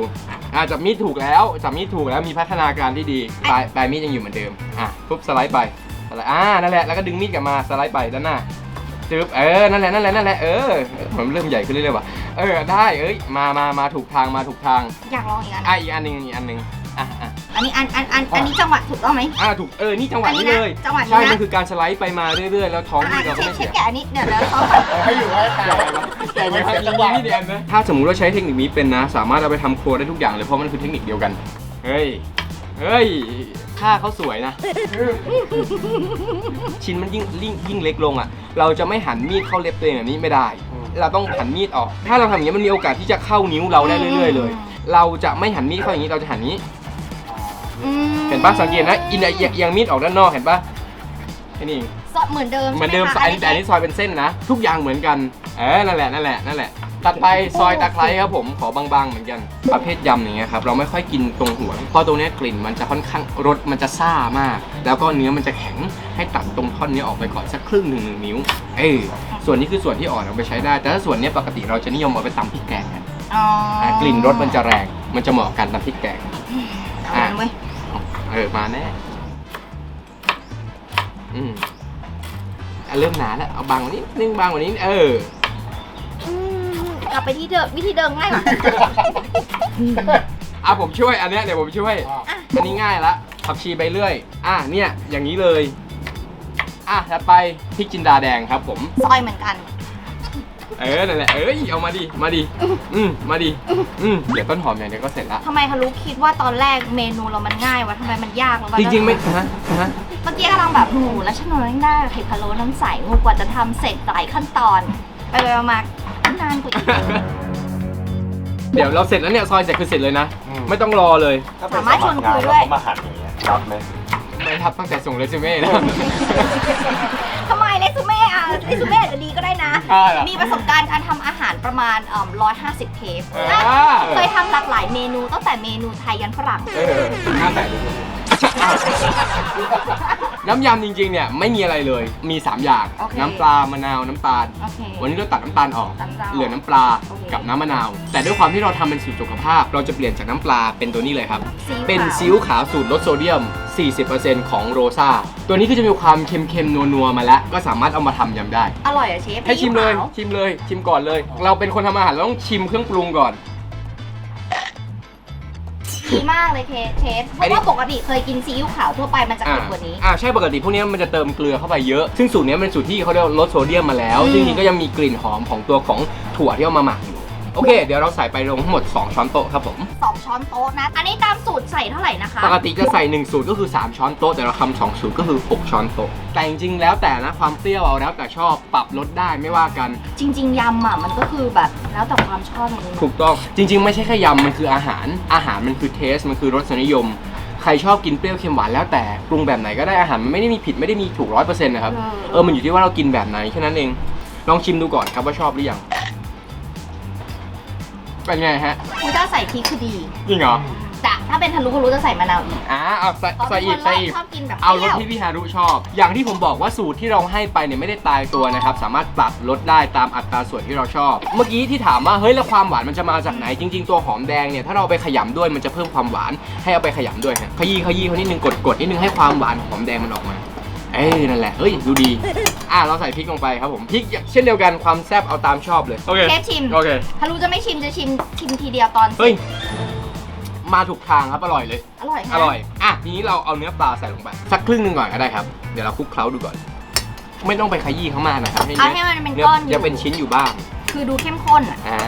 [SPEAKER 4] อะ จับมีดถูกแล้ว จับมีดถูกแล้ว มีพัฒนาการที่ดี ปลายปลายมีดยังอยู่เหมือนเดิม อะปุ๊บสไลด์ไปสไลด์อ่า นั่นแหละ แล้วก็ดึงมีดกลับมา สไลด์ไปด้านหน้า จึ๊บเออ นั่นแหละ นั่นแหละ นั่นแหละ เออผมเริ่มใหญ่ขึ้นเรื่อยๆว่ะ เออ ได้ เอ้ย มามามาถูกทาง มาถูกทาง
[SPEAKER 2] อยากลองอีกอัน
[SPEAKER 4] อะอีกอันหนึ่งอีกอันหนึ่งอะอะ
[SPEAKER 2] อันนี้อันอันอันอันนี้จังหวะถูกต้องไหม
[SPEAKER 4] อะถูก เออ นี่จังหวะนี้เลย
[SPEAKER 2] อันนี้นะจังหวะนี้นะ
[SPEAKER 4] ใช่ มันคือการสไลด์ไปมาเรื่อยๆ แล้วท้องมี
[SPEAKER 2] อะ
[SPEAKER 4] ดเรา
[SPEAKER 2] เช
[SPEAKER 4] ก็
[SPEAKER 2] ฟ
[SPEAKER 4] ไม่
[SPEAKER 2] เช
[SPEAKER 4] เสี
[SPEAKER 2] ฟ
[SPEAKER 4] ย
[SPEAKER 2] แกะอันนี้เดี๋ยวเดี๋ยวเขา
[SPEAKER 6] ให้อยู่ให้ตายแต่ไม่เสียจังหวะ
[SPEAKER 4] ถ้าสมมุติว่าใช้เทคนิคนี้เป็นนะ สามารถเอาไปทำครัวได้ทุกอย่างเลย เพราะมันคือเทคนิคเดียวกัน เฮ้ย เฮ้ยท่าเขาสวยนะ ชิ้นมันยิ่งยิ่งยิ่งเล็กลงอะ เราจะไม่หันมีดเข้าเล็บตัวเองแบบนี้ไม่ได้ เราต้องหันมีดออก ถ้าเราทำอย่างนี้ยมันมีโอกาสที่จะเข้านิ้วเราได้เรื่อย ๆ เลย เราจะไม่หันมีดเข้าอย่างนี้เราจะหันนี้
[SPEAKER 2] อืม
[SPEAKER 4] เห็นปะสังเกตนะอินเอียงเอียงมีดออกด้านนอกเห็นปะแค่นี้เอง
[SPEAKER 2] ซอสเหมือนเดิม
[SPEAKER 4] เหมือนเดิม
[SPEAKER 2] ใช่
[SPEAKER 4] อัน
[SPEAKER 2] ไห
[SPEAKER 4] นี้แต่อันนี้ซอยเป็นเส้นนะ ทุกอย่างเหมือนกัน เออนั่นแหละนั่นแหละนั่นแหละ ตัดไปซอยตะไคร้ครับผมขอบางๆเหมือนกันประเภทยำอย่างเงี้ยครับเราไม่ค่อยกินตรงหัวเพราะตรงเนี้ยกลิ่นมันจะค่อนข้างรสมันจะซ่ามาก แล้วก็เนื้อมันจะแข็งให้ตัดตรงท่อนนี้ออกไปก่อนสักครึ่งหนึ่งหนึ่งนิ้ว เออส่วนนี้คือส่วนที่อ่อนเอาไปใช้ได้ แต่ถ้าส่วนเนี้ยปกติเราจะนิยมเอาไปตำพริกแกงกัน
[SPEAKER 2] อ๋ออะ
[SPEAKER 4] กลิ่นรสมันจะแรงมันจะเหมาะกับการตำพริกแกง
[SPEAKER 2] เอาเลยเว้ย
[SPEAKER 4] เออมาแน่อืมอะเริ่มหนาแล้วเอาบางกว่านี้นึงบางกว่านี้เออ
[SPEAKER 2] อืม กลับไปที่เดิมวิธีเดิมง่ายกว่า
[SPEAKER 4] อะผมช่วยอันเนี้ยเดี๋ยวผมช่วยอันนี้ง่ายละผักชีไปเรื่อย อะเนี่ยอย่างนี้เลย อะถัดไปพริกจินดาแดงครับผม
[SPEAKER 2] ซอยเหมือนกัน
[SPEAKER 4] เออนั่นแหละเอ้ยเอามาดิมาดิอืมมาดิอืมเดี๋ยวต้นหอมอย่างเดียวก็เสร็จละ
[SPEAKER 2] ทำไมคะรู้คิดว่าตอนแรกเมนูเรามันง่ายวะทำไมมันยากวะ
[SPEAKER 4] จริงๆไม่ฮะฮะ
[SPEAKER 2] เมื่อกี้กำลังแบบหมูและชนวนหน้าไข่พะโล้น้ำใสงูกว่าจะทำเสร็จหลายขั้นตอน ไปไปมา นานกว่าอีก
[SPEAKER 4] เดี๋ยวเราเสร็จแล้วเนี่ยซอยเสร็จคือเสร็จเลยนะไม่ต้องรอเลย
[SPEAKER 1] ถ้าเป็นสมัครงานแล้วเขามาหั่นอย่างเงี้ยรับไหม
[SPEAKER 4] ไม่ทับตั้งแต่ส่งเรซูเม่แล้ว
[SPEAKER 2] ทำไมเรซูเม่อะเรซูเม่อาจจะดีก็ได้นะ
[SPEAKER 4] อ่าเหรอ
[SPEAKER 2] มีประสบการณ์การทำอาหารประมาณเอ่อ150 เทป
[SPEAKER 4] อ่า
[SPEAKER 2] เคยทำหลากหลายเมนูตั้งแต่เมนูไทยยันฝรั่ง
[SPEAKER 4] เออห้าแสน น้ำยำจริงๆเนี่ยไม่มีอะไรเลย มี 3 อย่าง
[SPEAKER 2] โอเค
[SPEAKER 4] น้ำปลามะนาวน้ำตาล
[SPEAKER 2] โอเค
[SPEAKER 4] วันนี้เราตัดน้ำตาลออก
[SPEAKER 2] ตัดน้ำตาลออก
[SPEAKER 4] เหลือน้ำปลา
[SPEAKER 2] โอเค
[SPEAKER 4] กับน้ำมะนาว แต่ด้วยความที่เราทำเป็นสูตรสุขภาพ เราจะเปลี่ยนจากน้ำปลาเป็นตัวนี้เลยครับ
[SPEAKER 2] ซีอิ๊ว
[SPEAKER 4] เป็น
[SPEAKER 2] ขาว
[SPEAKER 4] ซีอิ๊วขาวสูตรลดโซเดียม 40%ของโรซาตัวนี้ก็จะมีความเค็มๆนัวๆมาแล้ว ก็สามารถเอามาทำยำได้
[SPEAKER 2] อร่อยอะเชฟ
[SPEAKER 4] ให้ชิมเลย
[SPEAKER 2] ซีอิ๊วขาว
[SPEAKER 4] ชิมเลย ชิมก่อนเลย เราเป็นคนทำอาหารเราต้องชิมเครื่องปรุงก่อน
[SPEAKER 2] ดีมากเลยเคเชฟเพ
[SPEAKER 4] ไอ้
[SPEAKER 2] ราะ
[SPEAKER 4] นี่
[SPEAKER 2] ว่าปกติเคยกินซีอิ๊วขาวทั่วไปมันจะเค็มกว่านี้
[SPEAKER 4] อ่าใช่ปกติพวกเนี้ยมันจะเติมเกลือเข้าไปเยอะ ซึ่งสูตรเนี้ยเป็นสูตรที่เขาเรียกว่าลดโซเดียมมาแล้ว
[SPEAKER 2] อืม
[SPEAKER 4] ซึ่งจริงๆก็ยังมีกลิ่นหอมของตัวของถั่วที่เอามาหมักอยู่ โอเค เดี๋ยวเราใส่ไปลงทั้งหมด 2 ช้อนโต๊ะครับผม
[SPEAKER 2] สองช้อนโต๊ะนะ อันนี้ตามสูตรใส่เท่าไหร่นะคะ
[SPEAKER 4] ปกติจะใส่1สูตรก็คือ 3 ช้อนโต๊ะแต่เราทำสองสูตรก็คือ 6 ช้อนโต๊ะแต่จริงๆแล้วแต่นะความเปรี้ยวเอาแล้วแต่ชอบปรับลดได้ไม่ว่ากัน
[SPEAKER 2] จริง ๆยำอะมันก็คือแบบแล้วแต่ความชอบจริงๆ
[SPEAKER 4] ถูกต้องจริง ๆ ไม่ใช่แค่ยำมันคืออาหาร อาหารมันคือเทสมันคือรสนิยม ใครชอบกินเปรี้ยวเค็มหวานแล้วแต่ปรุงแบบไหนก็ได้อาหารมันไม่ได้มีผิดไม่ได้มีถูกร้อยเปอร์เซ็นต์นะครับเออมันอยู่ที่ว่าเรากินแบบไหนแค่นั้นเองลองชิมดูก่อนครับว่าชอบหรือยัง เป็นไงฮะ
[SPEAKER 2] คือถ้าใส่พริกคือดี
[SPEAKER 4] จริงเหรอ
[SPEAKER 2] แต่ถ้าเป็นเป็นทะลุทะลุจะใส่มะนาวอีก
[SPEAKER 4] อ่าเอาใส่
[SPEAKER 2] เพราะ
[SPEAKER 4] ใส่
[SPEAKER 2] เป็น
[SPEAKER 4] อี
[SPEAKER 2] ค
[SPEAKER 4] ก
[SPEAKER 2] น
[SPEAKER 4] ใส่อีก
[SPEAKER 2] ชอบกินแบบ
[SPEAKER 4] เอาร
[SPEAKER 2] เป
[SPEAKER 4] ส
[SPEAKER 2] รี้ยว
[SPEAKER 4] ที่พี่ฮารุชอบ อย่างที่ผมบอกว่าสูตรที่เราให้ไปเนี่ยไม่ได้ตายตัวนะครับ สามารถปรับลดได้ตามอัตราส่วนที่เราชอบ เมื่อกี้ที่ถามว่าเฮ้ยแล้วความหวานมันจะมาจากไหน จริง ๆ ตัวหอมแดงเนี่ยถ้าเราไปขยำด้วยมันจะเพิ่มความหวาน ให้เอาไปขยำด้วยฮะขยี้ขยี้เขานิดนึงกดกดนิดนึงให้ความหวานของหอมแดงมันออกมา เอ้ยนั่นแหละ เฮ้ย ดูดี อะ เราใส่พริกลงไปครับผม พริกเช่นเดียวกันความแซ่บเอาตามชอบเลย โอเค
[SPEAKER 2] เชฟชิม
[SPEAKER 4] โอเค
[SPEAKER 2] ทะลุจะไม่ชิมจะชิมชิมทีเดียวตอน
[SPEAKER 4] เฮ้ย มาถูกทางครับ อร่อยเลย
[SPEAKER 2] อร่อยนะ
[SPEAKER 4] อร่อย อะ ทีนี้เราเอาเนื้อปลาใส่ลงไป สักครึ่งหนึ่งก่อนก็ได้ครับ เดี๋ยวเราคลุกเคล้าดูก่อน ไม่ต้องไปขยี้เขามากนะครับ
[SPEAKER 2] เอาให้มันเป็น
[SPEAKER 4] เนื้อ
[SPEAKER 2] ก้อนอยู่
[SPEAKER 4] จะเป็นชิ้นอยู่บ้าง
[SPEAKER 2] คือดูเข้มข้นอะ
[SPEAKER 4] อ่า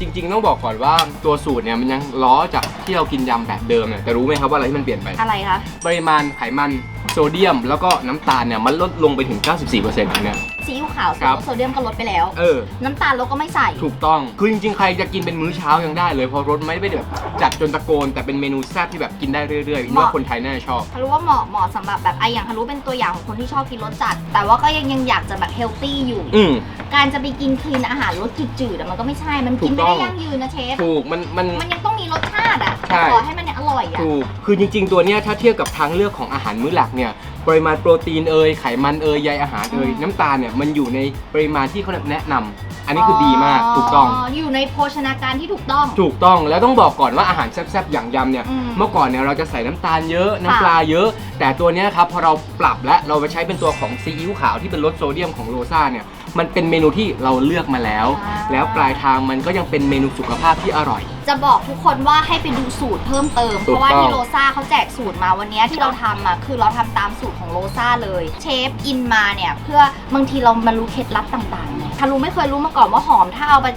[SPEAKER 4] จริง ๆ ต้องบอกก่อนว่าตัวสูตรเนี่ยมันยังล้อจากที่เรากินยำแบบเดิมเนี่ยแต่รู้ไหมครับว่าอะไรที่มันเปลี่ยนไป
[SPEAKER 2] อะไรคะ
[SPEAKER 4] ปริมาณไขมันโซเดียม แล้วก็น้ำตาลเนี่ยมันลดลงไปถึง 94%อันเนี่ย
[SPEAKER 2] ซีอิ๊วขาว
[SPEAKER 4] ครับ
[SPEAKER 2] โซเดียมก็ลดไปแล้ว
[SPEAKER 4] เออ
[SPEAKER 2] น้ำตาลเราก็ไม่ใส่
[SPEAKER 4] ถูกต้อง คือจริงๆ ใครจะกินเป็นมื้อเช้ายังได้เลย เพราะรสไม่ได้แบบจัดจนตะโกน แต่เป็นเมนูแซ่บที่แบบกินได้เรื่อยๆคิดว่าคนไทยน่าจะชอบ
[SPEAKER 2] ทะลุว่าเหมาะเหมาะสำหรับแบบไออย่างทะลุเป็นตัวอย่างของคนที่ชอบกินรสจัด แต่ว่าก็ยังยังอยากจะแบบเฮลตี้อยู่
[SPEAKER 4] อืม
[SPEAKER 2] การจะไปกินคลีนอาหารรสจืดๆอะมันก็ไม่ใช่ มันกินไม่
[SPEAKER 4] ถูกต้
[SPEAKER 2] ได้
[SPEAKER 4] อง
[SPEAKER 2] ยั่งยืนนะเชฟ
[SPEAKER 4] ถูกมันมัน
[SPEAKER 2] มันยังต้องมีรสชาติอะ
[SPEAKER 4] ใช่
[SPEAKER 2] ขอให้มันเนี่ยอร่อยอะ
[SPEAKER 4] ถูก คือจริง ๆ ตัวเนี้ยถ้าเทียบกับทางเลือกของอาหารมื้อหลักเนี่ย ปริมาณโปรตีนเอยไขมันเอยใยอาหารเอย
[SPEAKER 2] อืม
[SPEAKER 4] น้ำตาลเนี่ยมันอยู่ในปริมาณที่เขาแนะนำอันนี้คือดีมากถูกต้อง
[SPEAKER 2] อยู่ในโภชนาการที่ถูกต้อง
[SPEAKER 4] ถูกต้องแล้วต้องบอกก่อนว่าอาหารแซ่บๆอย่างยำเนี่ย
[SPEAKER 2] อืม
[SPEAKER 4] เมื่อก่อนเนี่ยเราจะใส่น้ำตาลเยอะน้ำ
[SPEAKER 2] ค่ะ
[SPEAKER 4] ปลาเยอะ แต่ตัวเนี้ยครับพอเราปรับและเราไปใช้เป็นตัวของซีอิ๊วขาวที่เป็นรสโซเดียมของโรซ่าเนี่ยมันเป็นเมนูที่เราเลือกมาแล้ว แล้วปลายทางมันก็ยังเป็นเมนูสุขภาพที่อร่อย
[SPEAKER 2] จะบอกทุกคนว่าให้ไปดูสูตรเพิ่มเติม เพ
[SPEAKER 4] ถูก
[SPEAKER 2] ราะว่า
[SPEAKER 4] ต้อง
[SPEAKER 2] ที่โรซ่าเขาแจกสูตรมาวันเนี้ยที่เราทำอะคือเราทำตามสูตรของโรซ่าเลยเชฟอินมาเนี่ยเพื่อบางทีเรามารู้เคล็ดลับต่างๆไงถ้ารู้ไม่เคยรู้มาก่อนว่าหอมถ้าเอาไป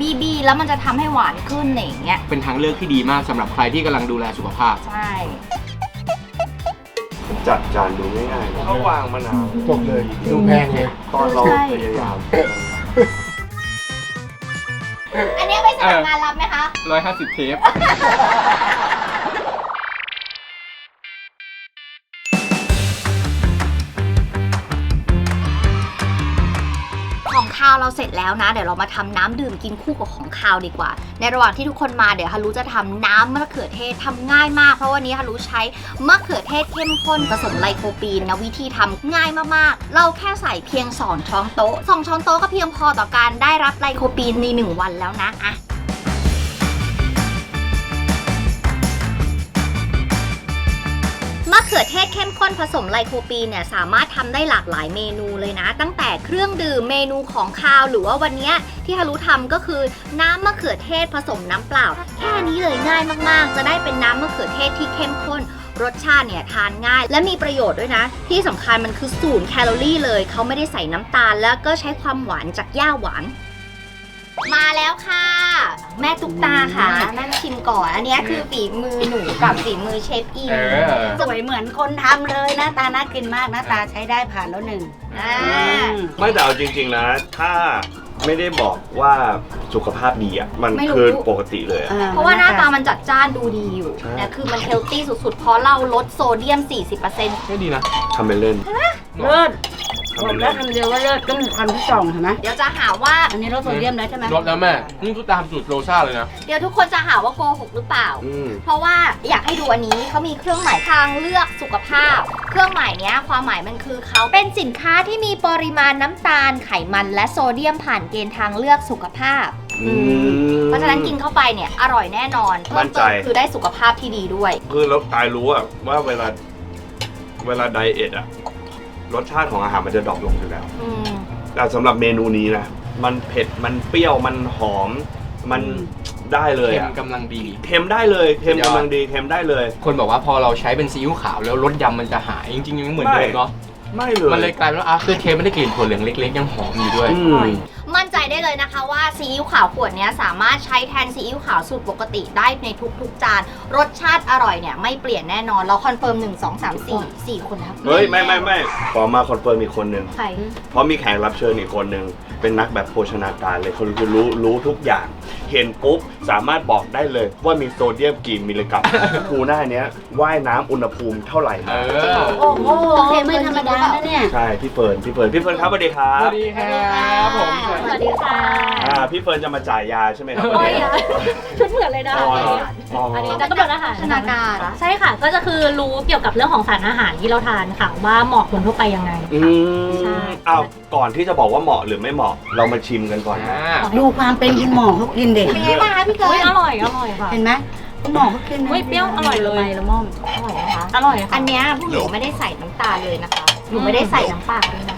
[SPEAKER 2] บีบีแล้วมันจะทำให้หวานขึ้นอะไรอย่างเงี้ย
[SPEAKER 4] เป็นทางเลือกที่ดีมากสำหรับใครที่กำลังดูแลสุขภาพ
[SPEAKER 2] ใช่
[SPEAKER 1] จัดจานดูง่ายๆเขาวางมะนาว
[SPEAKER 7] จบเลยดูแพงเลย
[SPEAKER 1] ตอนเราพยายาม
[SPEAKER 2] อันเนี้ยไม่สมัครงานรับไหมคะ
[SPEAKER 4] 150เทป
[SPEAKER 2] คาวเราเสร็จแล้วนะ เดี๋ยวเรามาทำน้ำดื่มกินคู่กับของคาวดีกว่า ในระหว่างที่ทุกคนมาเดี๋ยวฮารุจะทำน้ำมะเขือเทศทำง่ายมาก เพราะวันนี้ฮารุใช้มะเขือเทศเข้มข้นผสมไลโคปีนนะวิธีทำง่ายมากๆ เราแค่ใส่เพียง2ช้อนโต๊ะ2ช้อนโต๊ะก็เพียงพอต่อการได้รับไลโคปีนใน1วันแล้วนะอะะเขือเทศเข้มข้นผสมไลโคปีนเนี่ยสามารถทำได้หลากหลายเมนูเลยนะ ตั้งแต่เครื่องดื่มเมนูของคาวหรือว่าวันนี้ที่ฮารุทำก็คือน้ำมะเขือเทศผสมน้ำเปล่า แค่นี้เลยง่ายมากๆ จะได้เป็นน้ำมะเขือเทศที่เข้มข้นรสชาติเนี่ยทานง่ายและมีประโยชน์ด้วยนะ ที่สำคัญมันคือศูนย์แคลอรี่เลย เขาไม่ได้ใส่น้ำตาล แล้วก็ใช้ความหวานจากหญ้าหวาน มาแล้วค่ะ แม่ตุ๊กตาค่ะแม่ชิมก่อน อันเนี้ยคือฝีมือหนูกับฝีมือเชฟอิน
[SPEAKER 4] เออ
[SPEAKER 5] สวยเหมือนคนทำเลยหน้าตาน่ากินมากหน้าตาใช้ได้ผ่านแล้วหนึ่ง
[SPEAKER 2] อ่า
[SPEAKER 5] อืม
[SPEAKER 1] ไม่แต่เอาจริง ๆนะ ถ้าไม่ได้บอกว่าสุขภาพดีอะ มัน
[SPEAKER 2] ไม่รู้
[SPEAKER 1] คือปกติเลยอะ
[SPEAKER 5] อ่
[SPEAKER 2] เพราะว่าหน้าตามันจัดจ้านดูดีอยู่
[SPEAKER 1] ใช่
[SPEAKER 2] นะคือมันเฮลตี้สุดๆ เพราะเราลดโซเดียม 40%
[SPEAKER 4] ไม่ดีนะ
[SPEAKER 1] ทำเป็นเล่น
[SPEAKER 5] เลิศ
[SPEAKER 1] ทำ
[SPEAKER 5] บอ
[SPEAKER 1] เป็
[SPEAKER 5] ก
[SPEAKER 1] น
[SPEAKER 5] แล้
[SPEAKER 1] เล่
[SPEAKER 5] วนคำเดียวว่าเลิศต้องมีคำที่สองเห็นไหม
[SPEAKER 2] เดี๋ยวจะหาว่า
[SPEAKER 5] อันนี้ลดโซเดียมแล้วใช่ไหม
[SPEAKER 4] ลดแล้วแม่ นี่คือตามสูตรโรซ่าเลยนะ
[SPEAKER 2] เดี๋ยวทุกคนจะหาว่าโกหกหรือเปล่า
[SPEAKER 1] อืม
[SPEAKER 2] เพราะว่าอยากให้ดูอันนี้เขามีเครื่องหมายทางเลือกสุขภาพ เครื่องหมายเนี้ยความหมายมันคือเขาเป็นสินค้าที่มีปริมาณน้ำตาลไขมันและโซเดียมผ่านเกณฑ์ทางเลือกสุขภาพ
[SPEAKER 1] อืม
[SPEAKER 2] เพราะฉะนั้นกินเข้าไปเนี่ยอร่อยแน่นอน
[SPEAKER 1] มั่
[SPEAKER 2] เพิ่ม
[SPEAKER 1] นใจ
[SPEAKER 2] เติมคือได้สุขภาพที่ดีด้วย
[SPEAKER 1] คือเราตายรู้อะว่าเวลา เวลาไดเอทอะ รสชาติของอาหารมันจะดรอปลงอยู่แล้ว
[SPEAKER 2] อืม
[SPEAKER 1] แต่สำหรับเมนูนี้นะ มันเผ็ด มันเปรี้ยว มันหอม มันได้เลย
[SPEAKER 4] เค็ม
[SPEAKER 1] อะ
[SPEAKER 4] กำลังดี
[SPEAKER 1] เค็มได้เลยเค็ม
[SPEAKER 4] สุดยอด
[SPEAKER 1] กำลังดีเค็มได้เลย
[SPEAKER 4] คนบอกว่าพอเราใช้เป็นซีอิ๊วขาวแล้วรสยำมันจะหายจริงๆยังเหมือนเดิมเนาะ
[SPEAKER 1] ไม่เลย
[SPEAKER 4] มันเลยกลายเป็นว่า after taste ไม่ได้กลิ่นถั่วเหลืองเล็กๆยังหอมอยู่ด้วย
[SPEAKER 1] อืม
[SPEAKER 2] มั่นใจ ได้เลยนะคะว่าซีอิ๊วขาวขวดเนี้ยสามารถใช้แทนซีอิ๊วขาวสูตรปกติได้ในทุกๆจาน รสชาติอร่อยเนี่ยไม่เปลี่ยนแน่นอน เราคอนเฟิร์ม 1 2 3 4 4 คนครับ
[SPEAKER 1] เฮ้ย ไม่ไม่ไม่ขอมาคอนเฟิร์มอีกคนหนึ่ง
[SPEAKER 2] ใคร
[SPEAKER 1] เพราะมีแขกรับเชิญอีกคนหนึ่งเป็นนักแบบโภชนาการเลยเขาคือรู้รู้ทุกอย่าง เห็นปุ๊บสามารถบอกได้เลยว่ามีโซเดียมกี่มิลลิกรัมครูหน้าเนี้ยว่ายน้ำอุณหภูมิเท่าไหร่
[SPEAKER 4] เอ
[SPEAKER 1] มา
[SPEAKER 4] อ
[SPEAKER 5] โอ้โหไม่ธรรมดานะเนี่ย
[SPEAKER 1] ใช่พี่เฟิร์นพี่เฟิร์นพี่เฟิร์นครับสวัสดีครั
[SPEAKER 4] ส
[SPEAKER 1] บ
[SPEAKER 4] วัสดีครับผม
[SPEAKER 2] สวัสดี
[SPEAKER 8] ค่ะ
[SPEAKER 1] อ่าพี่เฟิร์นจะมาจ่ายยาใช่ไหมครับ
[SPEAKER 8] โอ้ยอะชุดเหมือนเลยนะ
[SPEAKER 1] อ๋อเหรออ๋อ
[SPEAKER 8] อันนี้จะกำหนดอาหาร
[SPEAKER 2] พัฒนาการ
[SPEAKER 8] ใช่ค่ะ ก็จะคือรู้เกี่ยวกับเรื่องของสารอาหารที่เราทานค่ะว่าเหมาะคนทั่วไปยังไง
[SPEAKER 1] อื
[SPEAKER 8] ใช่
[SPEAKER 1] มอ้าวก่อนที่จะบอกว่าเหมาะหรือไม่เหมาะเรามาชิมกันก่อนนะ
[SPEAKER 4] อ่า
[SPEAKER 5] ดูความเป็นคุณหมอเขากินเด็ก
[SPEAKER 2] เป็นไงบ้างคะพี่เกิ
[SPEAKER 8] อุ้ย
[SPEAKER 2] ร์
[SPEAKER 8] อร่อยอร่อยค่ะ
[SPEAKER 5] เห็นไหมคุณหมอเขากินนะ
[SPEAKER 8] อุ๊ยเปรี้ยวอร่อยเลย
[SPEAKER 5] ใบละม่อม
[SPEAKER 2] อร่อยนะคะ
[SPEAKER 8] อร่อยค่ะ
[SPEAKER 2] อันเนี้ยพวกหนูไม่ได้ใส่น้ำตาลเลยนะคะ หนูไม่ได้ใส่น้ำเปล่าด้วยนะคะ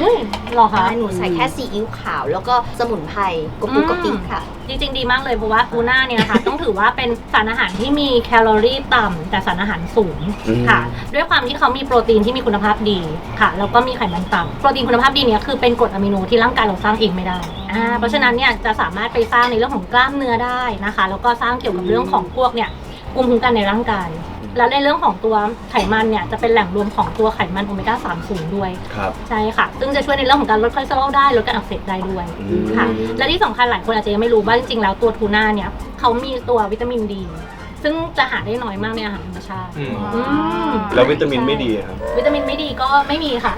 [SPEAKER 8] อุ้ยเหรอคะ
[SPEAKER 2] หนูใส่แค่ซีอิ๊วขาว แล้วก็สมุนไพรกระปุกกระปิกค่ะ
[SPEAKER 8] จริงๆดีมากเลยเพราะว่าทูน่าเนี่ยนะคะต้องถือว่าเป็นสารอาหารที่มีแคลอรี่ต่ำแต่สารอาหารสูง
[SPEAKER 1] อืม
[SPEAKER 8] ค่ะ ด้วยความที่เขามีโปรตีนที่มีคุณภาพดีค่ะแล้วก็มีไขมันต่ำโปรตีนคุณภาพดีเนี่ยคือเป็นกรดอะมิโนที่ร่างกายเราสร้างเองไม่ได้อ่าเพราะฉะนั้นเนี่ยจะสามารถไปสร้างในเรื่องของกล้ามเนื้อได้นะคะ แล้วก็สร้างเกี่ยวกับเรื่องของพวกเนี่ยภูมิคุ้มกันในร่างกาย แล้วในเรื่องของตัวไขมันเนี่ยจะเป็นแหล่งรวมของตัวไขมันโอเมก้า3สูงด้วย
[SPEAKER 1] ครับ
[SPEAKER 8] ใช่ค่ะ ซึ่งจะช่วยในเรื่องของการลดคอเลสเตอรอลได้ ลดการอักเสบได้ด้วย
[SPEAKER 1] อืม
[SPEAKER 8] ค่ะ และที่สำคัญหลายคนอาจจะยังไม่รู้ว่าจริงๆแล้วตัวทูน่าเนี่ยเขามีตัววิตามินดี ซึ่งจะหาได้น้อยมากในอาหารธรรมชาติ
[SPEAKER 4] อืม
[SPEAKER 8] อืม
[SPEAKER 1] แล้ววิตามินไม่ดีอะครับ
[SPEAKER 8] วิตามินไม่ดีก็ไม่มีค่ะ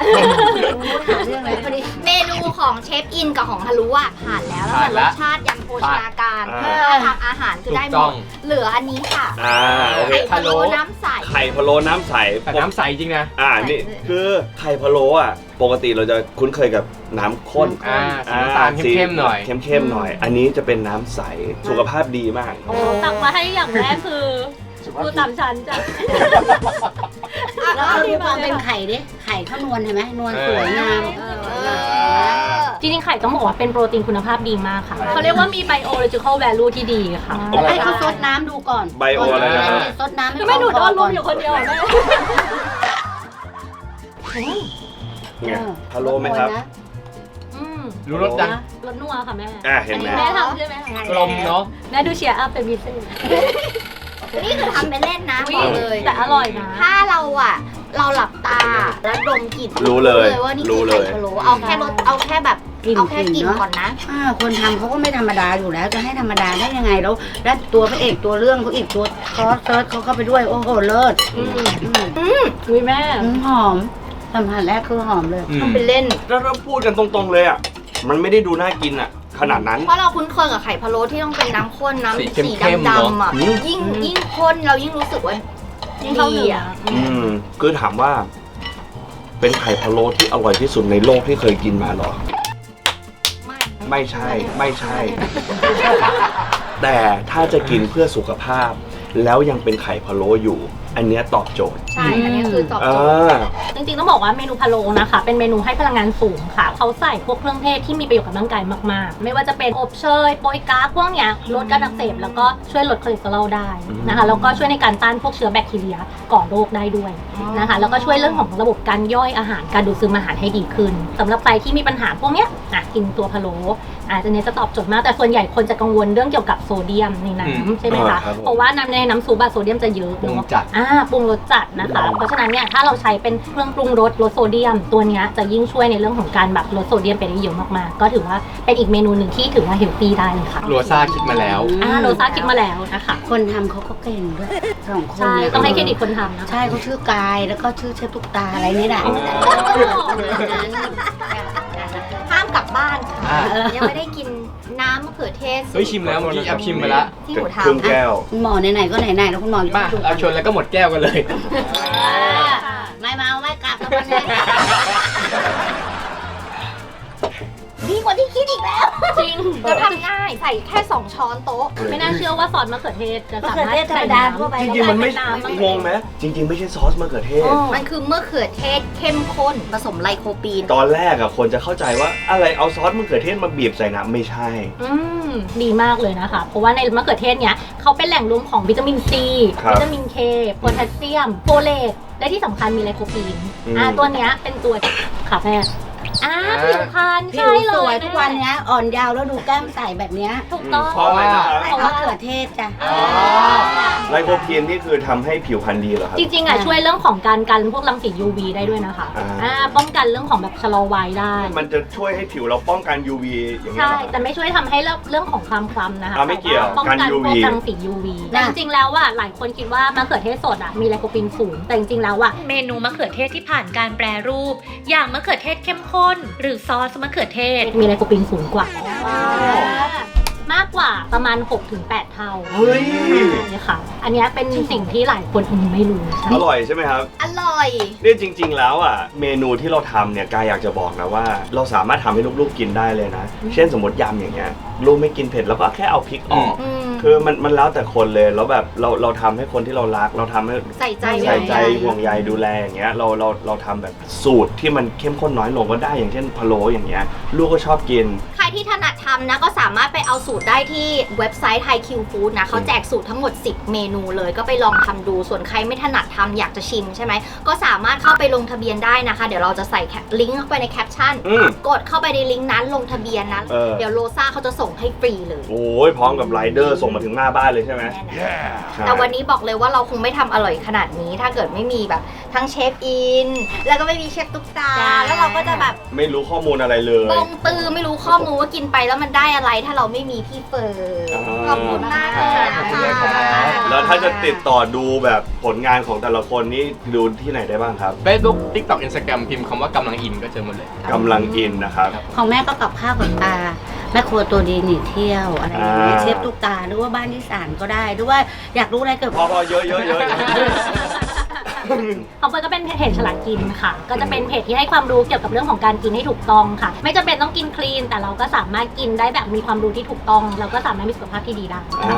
[SPEAKER 5] เรื่องอะไรพอดี
[SPEAKER 2] เมนูของเชฟอินกับของฮารุอะผ่านแล้ว แล้วแต่
[SPEAKER 4] ผ่าน
[SPEAKER 2] ร
[SPEAKER 4] ละ
[SPEAKER 2] สชาติยันโภชนาการ
[SPEAKER 1] อ่า
[SPEAKER 2] เพื่อทางอาหารคือได้หม
[SPEAKER 4] ถูกต้อ
[SPEAKER 2] ด
[SPEAKER 4] ง
[SPEAKER 2] เหลืออันนี้ค่ะ
[SPEAKER 1] อ่าโอเค
[SPEAKER 2] ไข่พะโล้น้ำใส
[SPEAKER 1] ไข่พะโล้น้ำใส
[SPEAKER 4] แต่น้ำใสจริงนะ
[SPEAKER 1] อ่านี่คือไข่พะโล้อะ ปกติเราจะคุ้นเคยกับน้ำข้น
[SPEAKER 4] อ่าสีน้ำตาลเข้มๆหน่อย
[SPEAKER 1] เข้มๆหน่อย อันนี้จะเป็นน้ำใสสุขภาพดีมาก
[SPEAKER 8] โอ้ตักมาให้อย่างแรกคือคือสามชั้นจ้ะ
[SPEAKER 5] แล้วเอาดูความเป็นไข่ดิ ไข่เขานวลเห็นไหมนวลสวยงาม
[SPEAKER 2] เอ
[SPEAKER 5] เอ
[SPEAKER 2] อ
[SPEAKER 5] อ
[SPEAKER 8] จริงๆ ไข่ต้องบอกว่าเป็นโปรตีนคุณภาพดีมากค่ะ เขาเรียกว่ามี biological value ที่ดีค่ะ
[SPEAKER 5] ให้เขาซดน้ำดูก่อน
[SPEAKER 1] ไบโออะไรนะครับ
[SPEAKER 5] ซดน้ำให้
[SPEAKER 8] คือแม่หนูโดนรุมอยู่คนเดียวอะแม่
[SPEAKER 1] ไงพะโล้ไหมครับ
[SPEAKER 8] อืม
[SPEAKER 4] รู้รสจัง
[SPEAKER 8] รสนัวค่ะแม่
[SPEAKER 1] อะเห็นไหม
[SPEAKER 8] อัแม่ทำใช่ไหมคะ
[SPEAKER 4] กลมเนาะ
[SPEAKER 8] แม่ดูเชียร์อัพเป็นพิเศษ
[SPEAKER 2] นี่คือทำไปเล่นนะ
[SPEAKER 8] อุ๊
[SPEAKER 2] บอกเลย
[SPEAKER 8] แต่อร่อยนะ
[SPEAKER 2] ถ้าเราอะ เราหลับตาแล้วดมกลิ่น
[SPEAKER 1] รู้เลย
[SPEAKER 2] ว่านี่
[SPEAKER 1] รู้
[SPEAKER 2] คือ
[SPEAKER 1] เล
[SPEAKER 2] ไข่
[SPEAKER 1] ย
[SPEAKER 2] พะโล้เอาแค่รสเอาแค่แบบ
[SPEAKER 5] กลิ่น
[SPEAKER 2] เอาแค่กลิ่น
[SPEAKER 5] เนอะ
[SPEAKER 2] ก่อนนะ
[SPEAKER 5] อ่าคนทำเขาก็ไม่ธรรมดาอยู่แล้ว จะให้ธรรมดาได้ยังไงแล้ว แล้วตัวพระเอกตัวเรื่องเขาอีกตัวคอสเซิร์ชเขาเข้าไปด้วย โอ้โหเลิศ
[SPEAKER 8] อืม
[SPEAKER 5] อืม
[SPEAKER 8] อุ้ยแม่
[SPEAKER 5] อืมหอม สัมผัสแรกคือหอมเลย
[SPEAKER 4] อืม
[SPEAKER 2] ทำไปเล่น
[SPEAKER 1] แล้วเราพูดกันตรงๆเลยอะ มันไม่ได้ดูน่ากินอะ ขนาดนั้น
[SPEAKER 2] เพราะเราคุ้นเคยกับไข่พะโล้ที่ต้องเป็นน้ำข้นน้ำ
[SPEAKER 4] สี
[SPEAKER 2] สี
[SPEAKER 4] เข้มๆ
[SPEAKER 2] ดำๆอะ
[SPEAKER 1] เนอะ
[SPEAKER 2] ยิ่งยิ่งข้นเรายิ่งรู้สึกว่า
[SPEAKER 8] ยิ่งเข้า
[SPEAKER 2] ดี
[SPEAKER 8] เนื้อ
[SPEAKER 2] อะ
[SPEAKER 8] อื
[SPEAKER 1] อื
[SPEAKER 8] ม
[SPEAKER 1] มคือถามว่า เป็นไข่พะโล้ที่อร่อยที่สุดในโลกที่เคยกินมาเหรอ
[SPEAKER 2] ไม่
[SPEAKER 1] ไม่ใช่ ไม่ใช่ แต่ถ้าจะกินเพื่อสุขภาพ แล้วยังเป็นไข่พะโล้อยู่ อันเนี้ยตอบโจทย์
[SPEAKER 2] ใช่ อันนี้คือตอบ
[SPEAKER 1] อ่
[SPEAKER 2] โจทย์า
[SPEAKER 8] จริงๆ ต้องบอกว่าเมนูพะโล้นะคะ เป็นเมนูให้พลังงานสูงค่ะ เขาใส่พวกเครื่องเทศที่มีประโยชน์กับร่างกายมากๆ ไม่ว่าจะเป็นอบเชยโปยก๊าซพวกเนี้ยลดการอักเสบแล้วก็ช่วยลดคอเลสเตอรอลได้นะคะ แล้วก็ช่วยในการต้านพวกเชื้อแบคทีเรียก่อโรคได้ด้วยนะคะ แล้วก็ช่วยเรื่องของระบบการย่อยอาหาร การดูดซึมอาหารให้ดีขึ้นสำหรับใครที่มีปัญหาพวกเนี้ยอะกินตัวพะโล้อาจจะเนี้ยจะตอบโจทย์มาก แต่ส่วนใหญ่คนจะกังวลเรื่องเกี่ยวกับโซเดียมใน
[SPEAKER 4] อืม
[SPEAKER 8] น้ำใช่ไหมคะ
[SPEAKER 1] อ่าครับผม
[SPEAKER 8] เพราะว่าน้ำในน้ำซุปอะโซเดียมจะเยอะ
[SPEAKER 4] ปรุง
[SPEAKER 8] เนาะ
[SPEAKER 4] จัด
[SPEAKER 8] อ่าปรุงรสจัดนะคะ เพราะฉะนั้นเนี่ยถ้าเราใช้เป็นเครื่องปรุงรสลดโซเดียม ตัวเนี้ยจะยิ่งช่วยในเรื่องของการแบบลดโซเดียมไปได้เยอะมากๆ ก็ถือว่าเป็นอีกเมนูหนึ่งที่ถือว่าเฮลตี้ได้เลยค่ะ
[SPEAKER 4] โรซ่าคิดมาแล้ว
[SPEAKER 8] อ่าโรซ่าคิดมาแล้วนะคะ
[SPEAKER 5] คนทำเขาก็เก่งด้วยสองคน
[SPEAKER 8] ใช่
[SPEAKER 5] เนี่ย
[SPEAKER 8] ต้องให้เครดิตคนทำนะคะ
[SPEAKER 5] ใช่เขาชื่อกายแล้วก็ชื่อเชฟตุ๊กตาอะไรนี่แหละ
[SPEAKER 2] ห้ามกลับบ้านค่ะ
[SPEAKER 4] อ่า
[SPEAKER 2] ยังไม่ได้กิน น้ำมะเขือเทศ
[SPEAKER 4] เฮ้ยชิมแล้วเมื่อกี้แอบชิมไปแล้ว
[SPEAKER 2] ที่หนู
[SPEAKER 1] ครึ่ง
[SPEAKER 2] ทำ
[SPEAKER 1] แก้ว
[SPEAKER 5] คุณหมอไหนๆก็ไหนๆแล้วคุณหมออยู่
[SPEAKER 4] มา
[SPEAKER 5] ดู
[SPEAKER 4] เอาชนแล้วก็หมดแก้วกันเลย
[SPEAKER 5] ไม่เมาไม่กลับแล้ววันนี้
[SPEAKER 2] ดีกว่าที่คิดอีกแล้ว
[SPEAKER 8] จริง
[SPEAKER 2] เราทำง่ายใส่แค่ 2 ช้อนโต๊ะ
[SPEAKER 8] ไม่น่าเชื่อว่าซอสมะเขือเทศจะ
[SPEAKER 5] มะ
[SPEAKER 8] สา
[SPEAKER 5] เขือ
[SPEAKER 8] มารถ
[SPEAKER 5] เทศธรรมดาทั่วไป
[SPEAKER 1] จริงๆมันไม่
[SPEAKER 8] น้ำมัน
[SPEAKER 1] งงไหมจริง ๆ ไม่ใช่ซอสมะเขือเทศ
[SPEAKER 2] มันคือมะเขือเทศเข้มข้นผสมไลโคปีน
[SPEAKER 1] ตอนแรกอะคนจะเข้าใจว่าอะไรเอาซอสมะเขือเทศมาบีบใส่น้ำไม่ใช่
[SPEAKER 8] อืมดีมากเลยนะคะ เพราะว่าในมะเขือเทศเนี้ยเขาเป็นแหล่งรวมของวิตามินซี
[SPEAKER 1] ครับ
[SPEAKER 8] วิตามินเคโพแทสเซียมโฟเลตและที่สำคัญมีไลโคปีน
[SPEAKER 1] อืม
[SPEAKER 8] อ่าตัวเนี้ยเป็นตัวค่ะแม่ อ่า
[SPEAKER 4] อ่า
[SPEAKER 8] ผิวพรรณ
[SPEAKER 5] ผิ
[SPEAKER 8] ใช่
[SPEAKER 5] ว
[SPEAKER 8] เล
[SPEAKER 5] สวย
[SPEAKER 8] ย
[SPEAKER 5] ทุกวันเนี้ยอ่อนยาวแล้วดูแก้มใสแบบเนี้ย
[SPEAKER 8] ถูกต้อง
[SPEAKER 1] เพราะอะไรนะครับ
[SPEAKER 5] ให้มะเขือเทศจ้ะ
[SPEAKER 8] อ่า
[SPEAKER 1] ไลโคพีนนี่คือทำให้ผิวพรรณดีเหรอครับ
[SPEAKER 8] จริงๆอะช่วยเรื่องของการกันพวกรังสี UV ได้ด้วยนะคะ
[SPEAKER 1] อ่า
[SPEAKER 8] อ่าป้องกันเรื่องของแบบชะลอวัยได้
[SPEAKER 1] มันจะช่วยให้ผิวเราป้องกัน UV อย่างเงี้ย
[SPEAKER 8] ใช่
[SPEAKER 1] เหรอครับ
[SPEAKER 8] แต่ไม่ช่วยทำให้เรื่องของความคล้ำนะคะ
[SPEAKER 1] อ่าไม่เกี่ยว
[SPEAKER 8] แต่าป้องกัน
[SPEAKER 1] กัน UV
[SPEAKER 8] พวกรังสี UV แต่จริงๆแล้วอะหลายคนคิดว่ามะเขือเทศสดอะมีไลโคปีนสูง แต่จริงๆแล้วอะ
[SPEAKER 9] เมนูมะเขือเทศที่ผ่านการแปรรูป อย่างมะเขือเทศเข้มข้น
[SPEAKER 8] หรือซอสมะเขือเทศ มีไลโคปีนสูงกว่า มากกว่าประมาณ 6-8 เท่า
[SPEAKER 1] เฮ้ย
[SPEAKER 8] นี่ค่ะ อันเนี้ยเป็นสิ่งที่หลายคนไม่รู้ใช่
[SPEAKER 1] อร่อยใช่ไหมครับ
[SPEAKER 2] อร่อย
[SPEAKER 1] เนี่ยจริง ๆ แล้วอะเมนูที่เราทำเนี่ยกายอยากจะบอกนะว่า เราสามารถทำให้ลูกๆกินได้เลยนะ เช่นสมมติยำอย่างเงี้ยลูกไม่กินเผ็ดแล้วก็แค่เอาพริกออก
[SPEAKER 2] อืม
[SPEAKER 1] คือมันมันแล้วแต่คนเลยแล้วแบบเราเราทำให้คนที่เรารัก เราทำให้
[SPEAKER 2] ใส่ใจ
[SPEAKER 1] ใส่ใจ
[SPEAKER 2] ไว้
[SPEAKER 1] ห่วงใยดูแลอย่างเงี้ยเราเราเราทำแบบสูตรที่มันเข้มข้นน้อยลงก็ได้อย่างเช่นพะโล้อย่างเงี้ยลูกก็ชอบกิน
[SPEAKER 2] ใคร ที่ถนัดทำนะก็สามารถไปเอาสูตรได้ที่เว็บไซต์ Thai Q Food นะเขาแจกสูตรทั้งหมด 10 เมนูเลยก็ไปลองทำดูส่วนใครไม่ถนัดทำอยากจะชิมใช่ไหมก็สามารถเข้าไปลงทะเบียนได้นะคะ เดี๋ยวเราจะใส่แคปลิงก์เข้าไปในแคปชั่น
[SPEAKER 1] อืม
[SPEAKER 2] กดเข้าไปในลิงก์นั้นลงทะเบียนนะ
[SPEAKER 1] เออ
[SPEAKER 2] เดี๋ยวโลซ่าเขาจะส่งให้ฟรีเลย
[SPEAKER 1] โอ้ยพร้อมกับไรเดอร์ส่งมาถึงหน้าบ้านเลยใช่ไหม
[SPEAKER 2] แน่นอน
[SPEAKER 1] ใช่
[SPEAKER 2] แต่วันนี้บอกเลยว่าเราคงไม่ทำอร่อยขนาดนี้ ถ้าเกิดไม่มีแบบทั้งเชฟอิน แล้วก็ไม่มีเชฟตุ๊กตาแล้วเราก็จะแบบ
[SPEAKER 1] ไม่รู้ข้อมูลอะไรเลย
[SPEAKER 2] บงตือไม่รู้ข้อมูลว่ากินไปแล้วมันได้อะไรถ้าเราไม่มีพี่เฟิร์น
[SPEAKER 1] อ่า
[SPEAKER 2] ขอบคุณมากเลยนะ
[SPEAKER 4] ขอบคุณ
[SPEAKER 2] คะ
[SPEAKER 4] ครับ
[SPEAKER 1] แล้วถ้าจะติดต่อดูแบบผลงานของแต่ละคนนี่ดูที่ไหนได้บ้างครับ
[SPEAKER 4] Facebook TikTok Instagram พิมพ์คำว่ากำลังอินก็เจอหมดเลย
[SPEAKER 1] กำลังอินนะครับ
[SPEAKER 5] ของแม่ก็กับข้าวกับตาแม่ครัวตัวดีหนีเที่ยวอะไรอย่างเงี้ย
[SPEAKER 1] อ่า
[SPEAKER 5] เชฟตุ๊กตาหรือว่าบ้านที่สานก็ได้หรือว่าอยากรู้อะไรเกี่ยว
[SPEAKER 1] พ
[SPEAKER 5] กั
[SPEAKER 1] อบพอเยอะเยอะเยอะ
[SPEAKER 8] ของเฟิร์นก็เป็นเพจฉลาดกินค่ะ ก็จะเป็นเพจที่ให้ความรู้เกี่ยวกับเรื่องของการกินให้ถูกต้องค่ะ ไม่จำเป็นต้องกินคลีน แต่เราก็สามารถกินได้แบบมีความรู้ที่ถูกต้อง เราก็สามารถมีสุขภาพที่ดีได้
[SPEAKER 1] อ่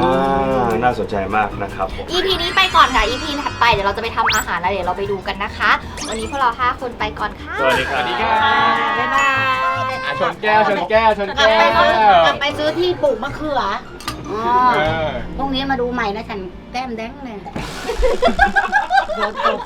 [SPEAKER 1] าน่าสนใจมากนะครับผม
[SPEAKER 2] EP นี้ไปก่อนค่ะ EP ถัดไปเดี๋ยวเราจะไปทำอาหารแล้วเดี๋ยวเราไปดูกันนะคะ วันนี้พวกเราห้าคนไปก่อนค่ะ
[SPEAKER 1] สวัสดีครับ
[SPEAKER 4] สวัสดีครับ
[SPEAKER 5] บ๊ายบาย
[SPEAKER 4] อะชนแก้วชนแก้วชน
[SPEAKER 5] กลับ
[SPEAKER 4] แก้
[SPEAKER 5] ไป
[SPEAKER 4] ว
[SPEAKER 5] กลับไปซื้อที่ปลูกมะเขืออ๋อ
[SPEAKER 4] เออ
[SPEAKER 5] พรุ่งนี้มาดูใหม่นะฉันแก้มแดงเลย โดนตก